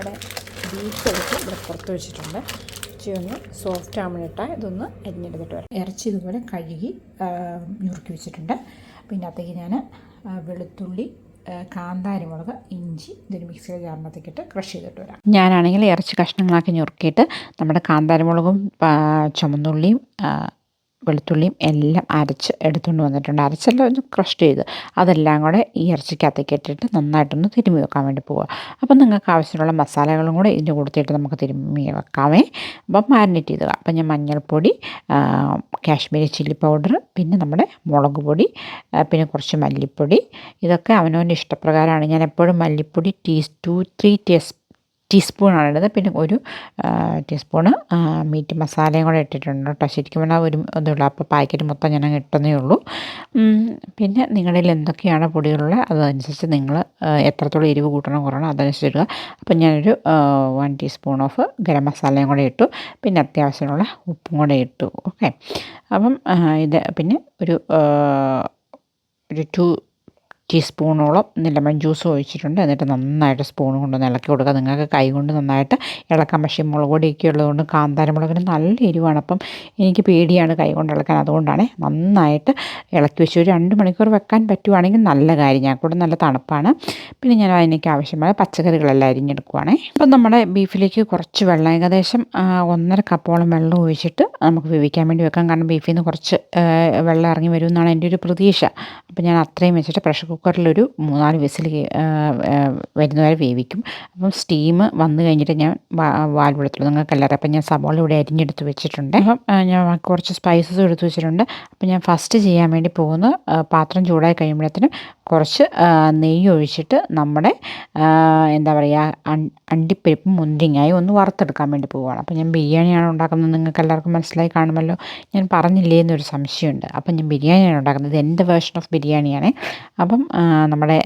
നമ്മുടെ ബീഫ് എടുത്ത് ഇവിടെ പുറത്ത് വെച്ചിട്ടുണ്ട്. ഇച്ചിരി ഒന്ന് സോഫ്റ്റ് ആവാനായിട്ട് ഇതൊന്ന് അരിഞ്ഞെടുത്തിട്ട് വരാം. ഇറച്ചി ഇതുപോലെ കഴുകി ഞുറുക്കി വെച്ചിട്ടുണ്ട്. പിന്നെ അത്തേക്ക് ഞാൻ വെളുത്തുള്ളി കാന്താരിമുളക് കാന്താരി മുളക് ഇഞ്ചി ഇതൊരു മിക്സിയുടെ ജാറിനകത്തേക്ക് ഇട്ട് ക്രഷ് ചെയ്തിട്ട് വരാം. ഞാനാണെങ്കിൽ ഇറച്ചി കഷ്ണങ്ങളാക്കി ഞുറുക്കിയിട്ട് നമ്മുടെ കാന്താരിമുളകും ചുമന്നുള്ളിയും വെളുത്തുള്ളിയും എല്ലാം അരച്ച് എടുത്തുകൊണ്ട് വന്നിട്ടുണ്ട്. അരച്ചെല്ലാം ഒന്ന് ക്രഷ് ചെയ്ത് അതെല്ലാം കൂടെ ഈ ഇറച്ചിക്കകത്തേക്ക് ഇട്ടിട്ട് നന്നായിട്ടൊന്ന് തിരുമ്മി വെക്കാൻ വേണ്ടി പോവുക. അപ്പം നിങ്ങൾക്ക് ആവശ്യമുള്ള മസാലകളും കൂടെ ഇതിന്റെ കൊടുത്തിട്ട് നമുക്ക് തിരുമ്മി വെക്കാമേ. അപ്പം മാരിനേറ്റ് ചെയ്തുക. അപ്പം ഞാൻ മഞ്ഞൾപ്പൊടി കാശ്മീരി ചില്ലി പൗഡർ പിന്നെ നമ്മുടെ മുളക് പൊടി പിന്നെ കുറച്ച് മല്ലിപ്പൊടി. ഇതൊക്കെ അവനവന്റെ ഇഷ്ടപ്രകാരമാണ്. ഞാൻ എപ്പോഴും മല്ലിപ്പൊടി ടീ ടു ത്രീ ടീസ് ടീസ്പൂണാണ് ഇടുന്നത് പിന്നെ ഒരു ടീസ്പൂണ് മീറ്റ് മസാലയും കൂടെ ഇട്ടിട്ടുണ്ട് കേട്ടോ. ശരിക്കും പറഞ്ഞാൽ ഒരു ഇതുള്ളൂ. അപ്പോൾ പാക്കറ്റ് മൊത്തം ഞാൻ കിട്ടുന്നേ ഉള്ളൂ. പിന്നെ നിങ്ങളിൽ എന്തൊക്കെയാണ് പൊടികളുള്ളത് അതനുസരിച്ച് നിങ്ങൾ എത്രത്തോളം എരിവ് കൂട്ടണം കുറയണം അതനുസരിച്ച് ഇടുക. അപ്പം ഞാനൊരു വൺ ടീസ്പൂൺ ഓഫ് ഗരം മസാലയും കൂടെ ഇട്ടു. പിന്നെ അത്യാവശ്യമുള്ള ഉപ്പും കൂടെ ഇട്ടു. ഓക്കെ. അപ്പം ഇത് പിന്നെ ഒരു ഒരു ടു ടീസ്പൂണോളം ലെമൺ ജ്യൂസ് ഒഴിച്ചിട്ടുണ്ട്. എന്നിട്ട് നന്നായിട്ട് സ്പൂൺ കൊണ്ട് ഇളക്കി കൊടുക്കുക. നിങ്ങൾക്ക് കൈ കൊണ്ട് നന്നായിട്ട് ഇളക്കാൻ പക്ഷേ മുളക് പൊടിയൊക്കെ ഉള്ളതുകൊണ്ട് കാന്താരമുളകിന് നല്ല എരിവാണ്. അപ്പം എനിക്ക് പേടിയാണ് കൈ കൊണ്ട് ഇളക്കാൻ. അതുകൊണ്ടാണ് നന്നായിട്ട് ഇളക്കി വെച്ച് ഒരു രണ്ട് മണിക്കൂർ വെക്കാൻ പറ്റുവാണെങ്കിൽ നല്ല കാര്യം. ഞാൻ കൂടെ നല്ല തണുപ്പാണ്. പിന്നെ ഞാൻ അതിനേക്ക് ആവശ്യമായ പച്ചക്കറികളെല്ലാം അരിഞ്ഞെടുക്കുവാണേ. അപ്പം നമ്മുടെ ബീഫിലേക്ക് കുറച്ച് വെള്ളം ഏകദേശം ഒന്നര കപ്പോളം വെള്ളം ഒഴിച്ചിട്ട് നമുക്ക് വേവിക്കാൻ വേണ്ടി വെക്കാം. കാരണം ബീഫിൽ നിന്ന് കുറച്ച് വെള്ളം ഇറങ്ങി വരും എന്നാണ് എന്റെ ഒരു പ്രതീക്ഷ. അപ്പം ഞാൻ അത്രയും വെച്ചിട്ട് പ്രഷർ കുക്കറിലൊരു മൂന്നാൽ വിസിൽ വരുന്നവരെ വേവിക്കും. അപ്പം സ്റ്റീം വന്നു കഴിഞ്ഞിട്ട് ഞാൻ വാൽ വെളുത്തുള്ളൂ നിങ്ങൾക്ക് എല്ലാവരും അപ്പം ഞാൻ സവാള ഇവിടെ അരിഞ്ഞെടുത്ത് വെച്ചിട്ടുണ്ട്. അപ്പം ഞാൻ കുറച്ച് സ്പൈസസും എടുത്ത് വെച്ചിട്ടുണ്ട്. അപ്പം ഞാൻ ഫസ്റ്റ് ചെയ്യാൻ വേണ്ടി പോകുന്ന പാത്രം ചൂടായി കഴിയുമ്പോഴത്തേനും കുറച്ച് നെയ്യ് ഒഴിച്ചിട്ട് നമ്മുടെ എന്താ പറയുക അണ്ടിപ്പരിപ്പ് മുന്തിരിങ്ങായും ഒന്ന് വറുത്തെടുക്കാൻ വേണ്ടി പോവുകയാണ്. അപ്പോൾ ഞാൻ ബിരിയാണിയാണ് ഉണ്ടാക്കുന്നത്. നിങ്ങൾക്ക് എല്ലാവർക്കും മനസ്സിലായി കാണുമല്ലോ. ഞാൻ പറഞ്ഞില്ലേ എന്നൊരു സംശയമുണ്ട്. അപ്പം ഞാൻ ബിരിയാണിയാണ് ഉണ്ടാക്കുന്നത്. എന്റെ വേർഷൻ ഓഫ് ബിരിയാണിയാണ്. അപ്പം നമ്മുടെ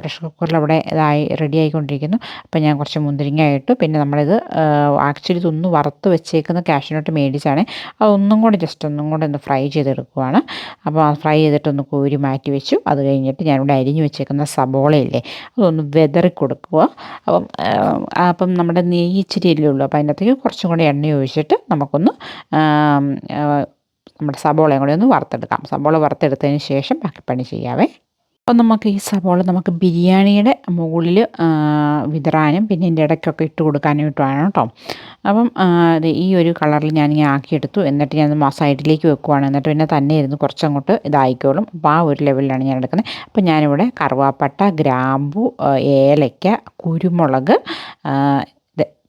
പ്രഷർ കുക്കറിൽ അവിടെ ഇതായി റെഡി ആയിക്കൊണ്ടിരിക്കുന്നു. അപ്പം ഞാൻ കുറച്ച് മുന്തിരിങ്ങ ഇട്ടു. പിന്നെ നമ്മളിത് ആക്ച്വലി ഇതൊന്ന് വറുത്ത് വെച്ചേക്കുന്ന കാഷ്യൂനട്ട് മേടിച്ചാണ്. അതൊന്നും കൂടെ ജസ്റ്റ് ഒന്നും കൂടെ ഒന്ന് ഫ്രൈ ചെയ്തെടുക്കുവാണ്. അപ്പോൾ ഫ്രൈ ചെയ്തിട്ടൊന്ന് കോരി മാറ്റി വെച്ചു. അത് കഴിഞ്ഞിട്ട് ഞാനിവിടെ അരിഞ്ഞു വെച്ചേക്കുന്ന സബോളയില്ലേ അതൊന്ന് വെതറി കൊടുക്കുക. അപ്പം അപ്പം നമ്മുടെ നെയ്യ് ഇച്ചിരി അല്ലേ ഉള്ളൂ. അപ്പോൾ അതിനകത്തേക്ക് കുറച്ചും കൂടി എണ്ണ ഒഴിച്ചിട്ട് നമുക്കൊന്ന് നമ്മുടെ സബോളയും കൂടി ഒന്ന് വറുത്തെടുക്കാം. സബോള വറുത്തെടുത്തതിന് ശേഷം ബാക്കി പണി ചെയ്യാവേ. അപ്പം നമുക്ക് ഈ സവോള നമുക്ക് ബിരിയാണിയുടെ മുകളിൽ വിതറാനും പിന്നെ ഇതിന്റെ ഇടയ്ക്കൊക്കെ ഇട്ട് കൊടുക്കാനായിട്ടുമാണ് കേട്ടോ. അപ്പം ഈ ഒരു കളറിൽ ഞാനിങ്ങനെ ആക്കിയെടുത്തു. എന്നിട്ട് ഞാൻ സൈഡിലേക്ക് വെക്കുവാണ്. എന്നിട്ട് പിന്നെ തന്നെ ഇരുന്ന് കുറച്ചങ്ങോട്ട് ഇതായിക്കോളും. അപ്പോൾ ആ ഒരു ലെവലിലാണ് ഞാൻ എടുക്കുന്നത്. അപ്പം ഞാനിവിടെ കറുവാപ്പട്ട ഗ്രാമ്പു ഏലയ്ക്ക കുരുമുളക്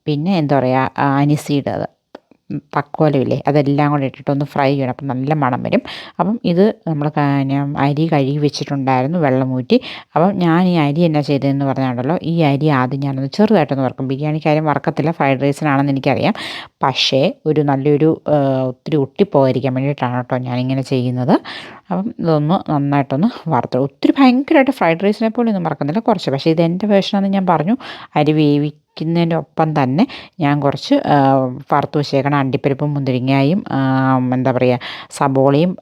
പിന്നെ എന്താ പറയുക അനിസീഡ് അത് തക്കോലമില്ലേ അതെല്ലാം കൂടെ ഇട്ടിട്ട് ഒന്ന് ഫ്രൈ ചെയ്യണം. അപ്പം നല്ല മണം വരും. അപ്പം ഇത് നമ്മൾ അരി കഴുകി വെച്ചിട്ടുണ്ടായിരുന്നു വെള്ളം ഊറ്റി അപ്പം ഞാൻ ഈ അരി എന്നാ ചെയ്തതെന്ന് പറഞ്ഞാണ്ടല്ലോ ഈ അരി ആദ്യം ഞാനൊന്ന് ചെറുതായിട്ടൊന്ന് വറക്കും. ബിരിയാണിക്ക് കാര്യം വറക്കത്തില്ല ഫ്രൈഡ് റൈസിനാണെന്ന് എനിക്കറിയാം. പക്ഷേ ഒരു നല്ലൊരു ഒത്തിരി ഒട്ടിപ്പോകാതിരിക്കാൻ വേണ്ടിയിട്ടാണ് കേട്ടോ ഞാനിങ്ങനെ ചെയ്യുന്നത്. അപ്പം ഇതൊന്ന് നന്നായിട്ടൊന്ന് വറുത്തു ഒത്തിരി ഭയങ്കരമായിട്ട് ഫ്രൈഡ് റൈസിനെ പോലെ ഒന്നും വറക്കുന്നില്ല കുറച്ച്. പക്ഷേ ഇത് എന്റെ വേർഷനാണെന്ന് ഞാൻ പറഞ്ഞു അരി വേവിക്കുന്നതിന്റെ ഒപ്പം തന്നെ ഞാൻ കുറച്ച് വറുത്ത് വെച്ചേക്കണം അണ്ടിപ്പരിപ്പും മുന്തിരിങ്ങയും എന്താ പറയുക സബോളയും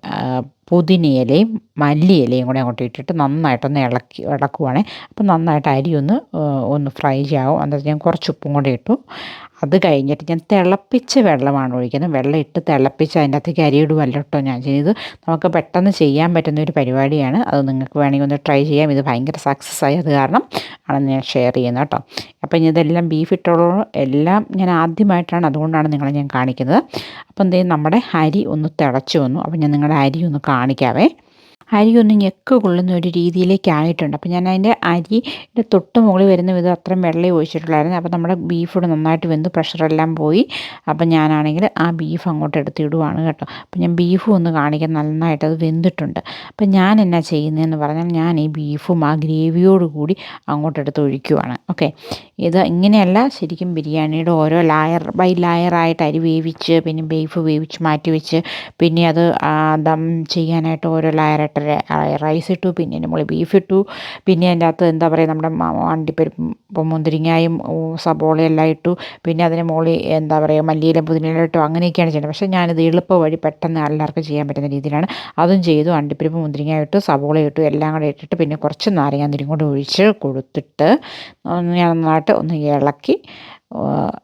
പുതിനയിലയും മല്ലിയിലയും കൂടെ അങ്ങോട്ട് ഇട്ടിട്ട് നന്നായിട്ടൊന്ന് ഇളക്കി ഇളക്കുവാണേ. അപ്പം നന്നായിട്ട് അരി ഒന്ന് ഒന്ന് ഫ്രൈ ചെയ്യാവും. എന്നിട്ട് ഞാൻ കുറച്ച് ഉപ്പും കൂടെ ഇട്ടു. അത് കഴിഞ്ഞിട്ട് ഞാൻ തിളപ്പിച്ച വെള്ളമാണ് ഒഴിക്കുന്നത്. വെള്ളം ഇട്ട് തിളപ്പിച്ച് അതിന്റെ അകത്തേക്ക് അരി ഇടുമല്ല കേട്ടോ ഞാൻ ചെയ്ത് നമുക്ക് പെട്ടെന്ന് ചെയ്യാൻ പറ്റുന്ന ഒരു പരിപാടിയാണ്. അത് നിങ്ങൾക്ക് വേണമെങ്കിൽ ഒന്ന് ട്രൈ ചെയ്യാം. ഇത് ഭയങ്കര സക്സസ് ആയത് കാരണം ആണ് ഞാൻ ഷെയർ ചെയ്യുന്നത് കേട്ടോ. അപ്പം ഇനി ഇതെല്ലാം ബീഫ് ഇട്ടുള്ള എല്ലാം ഞാൻ ആദ്യമായിട്ടാണ് അതുകൊണ്ടാണ് നിങ്ങളെ ഞാൻ കാണിക്കുന്നത്. അപ്പം എന്തെങ്കിലും നമ്മുടെ അരി ഒന്ന് തിളച്ച് വന്നു. അപ്പം ഞാൻ നിങ്ങളുടെ അരി ഒന്ന് കാണിക്കാവേ. അരി ഒന്ന് ഞെക്ക് കൊള്ളുന്ന ഒരു രീതിയിലേക്ക് ആയിട്ടുണ്ട് അപ്പോൾ ഞാൻ അതിന്റെ അരിയുടെ തൊട്ട് മുകളിൽ വരുന്ന വിധം അത്രയും വെള്ളം ഒഴിച്ചിട്ടുള്ളായിരുന്നു. അപ്പോൾ നമ്മുടെ ബീഫോട് നന്നായിട്ട് വെന്ത് പ്രഷറെല്ലാം പോയി. അപ്പം ഞാനാണെങ്കിൽ ആ ബീഫ് അങ്ങോട്ട് എടുത്തിടുവാണ് കേട്ടോ. അപ്പം ഞാൻ ബീഫും ഒന്ന് കാണിക്കാൻ നന്നായിട്ട് അത് വെന്തിട്ടുണ്ട്. അപ്പം ഞാൻ എന്നാ ചെയ്യുന്നതെന്ന് പറഞ്ഞാൽ ഞാൻ ഈ ബീഫും ആ ഗ്രേവിയോട് കൂടി അങ്ങോട്ട് എടുത്ത് ഒഴിക്കുവാണ്. ഓക്കെ. ഇത് ഇങ്ങനെയല്ല. ശരിക്കും ബിരിയാണിയുടെ ഓരോ ലായർ ബൈ ലായറായിട്ട് അരി വേവിച്ച് പിന്നെ ബീഫ് വേവിച്ച് മാറ്റി വെച്ച് പിന്നെ അത് ദം ചെയ്യാനായിട്ട് ഓരോ ലായറായിട്ട് റൈസ് ഇട്ടു പിന്നെ മുകളിൽ ബീഫ് ഇട്ടു. പിന്നെ അതിന്റെ അകത്ത് എന്താ പറയുക നമ്മുടെ അണ്ടിപ്പരിപ്പും മുന്തിരിങ്ങായും സബോളയെല്ലാം ഇട്ടു. പിന്നെ അതിന് മുകളിൽ എന്താ പറയുക മല്ലിയിലും പുതിനയിലും ഇട്ടു. അങ്ങനെയൊക്കെയാണ് ചെയ്യുന്നത്. പക്ഷേ ഞാനിത് എളുപ്പ വഴി പെട്ടെന്ന് എല്ലാവർക്കും ചെയ്യാൻ പറ്റുന്ന രീതിയിലാണ്. അതും ചെയ്തു അണ്ടിപ്പരിപ്പ് മുന്തിരിങ്ങ ഇട്ടു സബോള ഇട്ടു എല്ലാം കൂടെ ഇട്ടിട്ട് പിന്നെ കുറച്ച് നാരങ്ങാനീരും കൂടെ ഒഴിച്ച് കൊടുത്തിട്ട് ഞാൻ നന്നായിട്ട് ഒന്ന് ഇളക്കി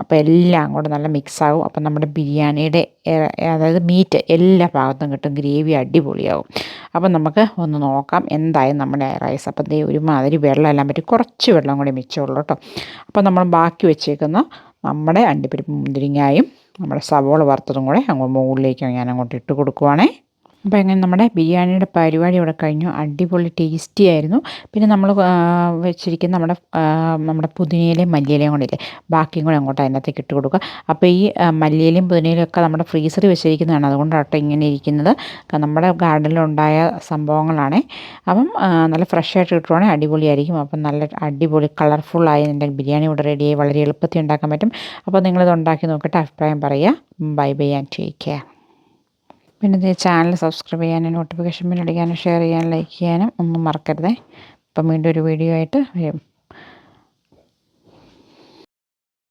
അപ്പോൾ എല്ലാം കൂടെ നല്ല മിക്സാകും അപ്പം നമ്മുടെ ബിരിയാണിയുടെ അതായത് മീറ്റ് എല്ലാ ഭാഗത്തും കിട്ടും. ഗ്രേവി അടിപൊളിയാവും. അപ്പം നമുക്ക് ഒന്ന് നോക്കാം എന്തായാലും നമ്മുടെ റൈസ് അപ്പം ദേ ഒരുമാതിരി വെള്ളമെല്ലാം പറ്റി കുറച്ച് വെള്ളം കൂടി മിച്ചമുള്ളൂ കേട്ടോ. അപ്പം നമ്മൾ ബാക്കി വെച്ചേക്കുന്ന നമ്മുടെ അണ്ടിപ്പരിപ്പ് മുന്തിരിങ്ങായും നമ്മുടെ സവോള വറുത്തതും കൂടെ അങ്ങോട്ട് മുകളിലേക്ക് ഞാൻ അങ്ങോട്ട് ഇട്ട് കൊടുക്കുവാണേ. അപ്പോൾ അങ്ങനെ നമ്മുടെ ബിരിയാണിയുടെ പരിപാടി ഇവിടെ കഴിഞ്ഞു. അടിപൊളി ടേസ്റ്റി ആയിരുന്നു. പിന്നെ നമ്മൾ വെച്ചിരിക്കുന്ന നമ്മുടെ നമ്മുടെ പുതിനയിലയും മല്ലിയിലയും കൂടെ ബാക്കിയും കൂടെ അങ്ങോട്ട് അതിനകത്തേക്ക് ഇട്ട് കൊടുക്കുക. അപ്പോൾ ഈ മല്ലിയിലയും പുതിനയിലും ഒക്കെ നമ്മുടെ ഫ്രീസറിൽ വെച്ചിരിക്കുന്നതാണ്. അതുകൊണ്ടാട്ടോ ഇങ്ങനെ ഇരിക്കുന്നത്. നമ്മുടെ ഗാർഡനിലുണ്ടായ സംഭവങ്ങളാണേ. അപ്പം നല്ല ഫ്രഷ് ആയിട്ട് കിട്ടുവാണെങ്കിൽ അടിപൊളിയായിരിക്കും. അപ്പം നല്ല അടിപൊളി കളർഫുള്ളായി എന്റെ ബിരിയാണി ഇവിടെ റെഡിയായി വളരെ എളുപ്പത്തിൽ ഉണ്ടാക്കാൻ പറ്റും. അപ്പോൾ നിങ്ങളിത് ഉണ്ടാക്കി നോക്കിയിട്ട് അഭിപ്രായം പറയുക. Bye bye and take care. പിന്നെ ഈ ചാനൽ സബ്സ്ക്രൈബ് ചെയ്യാനും നോട്ടിഫിക്കേഷൻ ബിൽ അടിക്കാനും ഷെയർ ചെയ്യാനും ലൈക്ക് ചെയ്യാനും ഒന്നും മറക്കരുതേ. അപ്പം വീണ്ടും ഒരു വീഡിയോ ആയിട്ട് വരും.